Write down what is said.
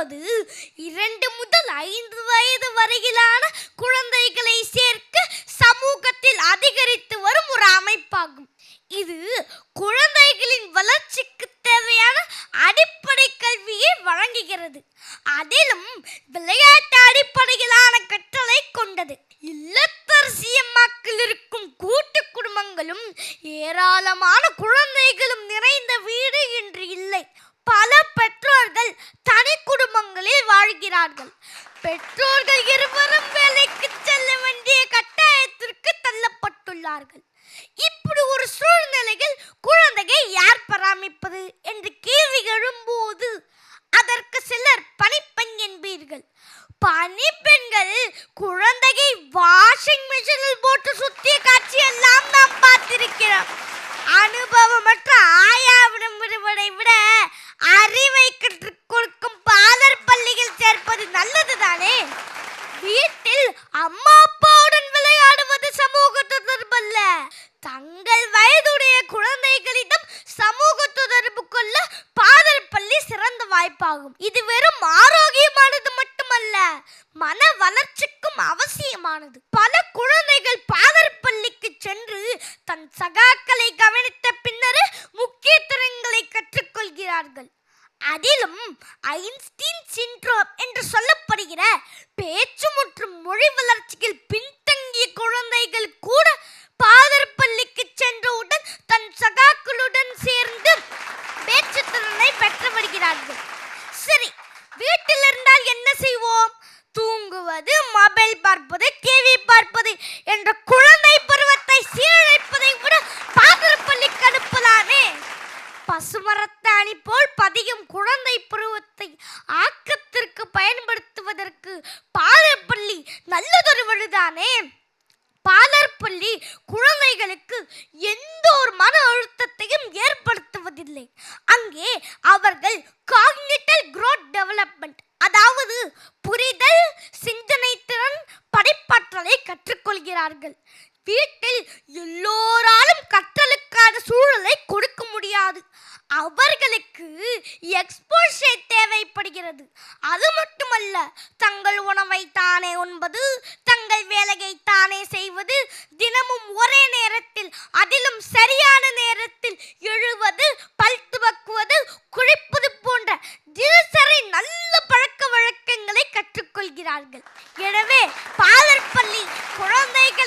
என்பது இரண்டு முதல் ஐந்து வயது வரையிலான குழந்தைகளை சேர்க்க சமூகத்தில் அதிகரித்து வரும் ஒரு அமைப்பாகும். இது குழந்தைகளின் வளர்ச்சிக்கு தேவையான அடிப்படை கல்வியை வழங்குகிறது. அதிலும் விளையாட்டு அடிப்படையிலான கற்றலை கொண்டது. இல்லத்தரசியம்மாக்கள் இருக்கும் கூட்டு குடும்பங்களும் ஏராளமான குழந்தைகளும் நிறைந்த வீடு இன்று இல்லை பல பெற்றோர்கள் தனி குடும்பங்களில் வாழ்கிறார்கள் பெற்றோர்கள் இருவரும் வேலைக்கு செல்ல வேண்டிய கட்டாயத்திற்கு தள்ளப்பட்டுள்ளார்கள். இப்படி ஒரு சூழ்நிலையில் குழந்தையை யார் பராமரிப்பது என்று கேள்வி எழும்போது அதற்கு சிலர் பணிப்பெண் என்பீர்கள். பணிப்பெண்கள் குழந்தையை வாஷிங் மிஷினில் போட்டு சுத்திய காட்சி எல்லாம் நாம் பார்த்திருக்கிறோம். அனுபவம் சிறந்த வாய்ப்பாகும் இது வெறும் ஆரோக்கியமானது மட்டுமல்ல மன வளர்ச்சிக்கும் அவசியமானது. பல குழந்தைகள் பாதர் பள்ளிக்கு சென்று தன் சகாக்களை கவனித்த பின்னரே முக்கிய திறன்களை கற்றுக்கொள்கிறார்கள். அதிலும் ஐன்ஸ்டீன் சின்ட்ரோம் என்று சொல்லப்படுகிற பேச்சு மற்றும் மொழி வளர்ச்சி பின்தங்கிய குழந்தைகள் கூட பாதர் பள்ளிக்கு சென்றவுடன் தன் சகாக்களுடன் சேர்ந்து பேச்சு திறனை பெற்று வருகிறார்கள் சரி வீட்டில் இருந்தால் என்ன செய்வோம்? தூங்குவது மொபைல் பார்ப்பது டிவி பார்ப்பது என்ற குழந்தை பருவத்தை சீரழிப்பதை விட பாதர் பள்ளிக்கு பசுமரத்தாணி போல் பதியும் குழந்தை பருவத்தை ஆக்கத்திற்கு பயன்படுத்துவதற்கு பாலர் நல்லதொரு வழிதானே? பாலர்பள்ளி குழந்தைகளுக்கு எந்த ஒரு மன அழுத்தத்தையும் போவதில்லை அங்கே அவர்கள் காக்னிட்டல் க்ரோத் டெவலப்மெண்ட் அதாவது புரிதல் சிந்தனை திறன் படைப்பாற்றலை கற்றுக்கொள்கிறார்கள். வீட்டில் எல்லோராலும் கற்றலுக்கான சூழலை கொடுக்க முடியாது. அவர்களுக்கு எக்ஸ்போஷர் தேவைப்படுகிறது. அது மட்டுமல்ல தங்கள் உணவை தானே உண்பது தங்கள் வேலையை தானே செய்வது தினமும் ஒரே நேரத்தில் அதிலும் சரியான நேரத்தில் எழுவது வருகிறார்கள் எனவே பாதற்பள்ளி குழந்தைகள்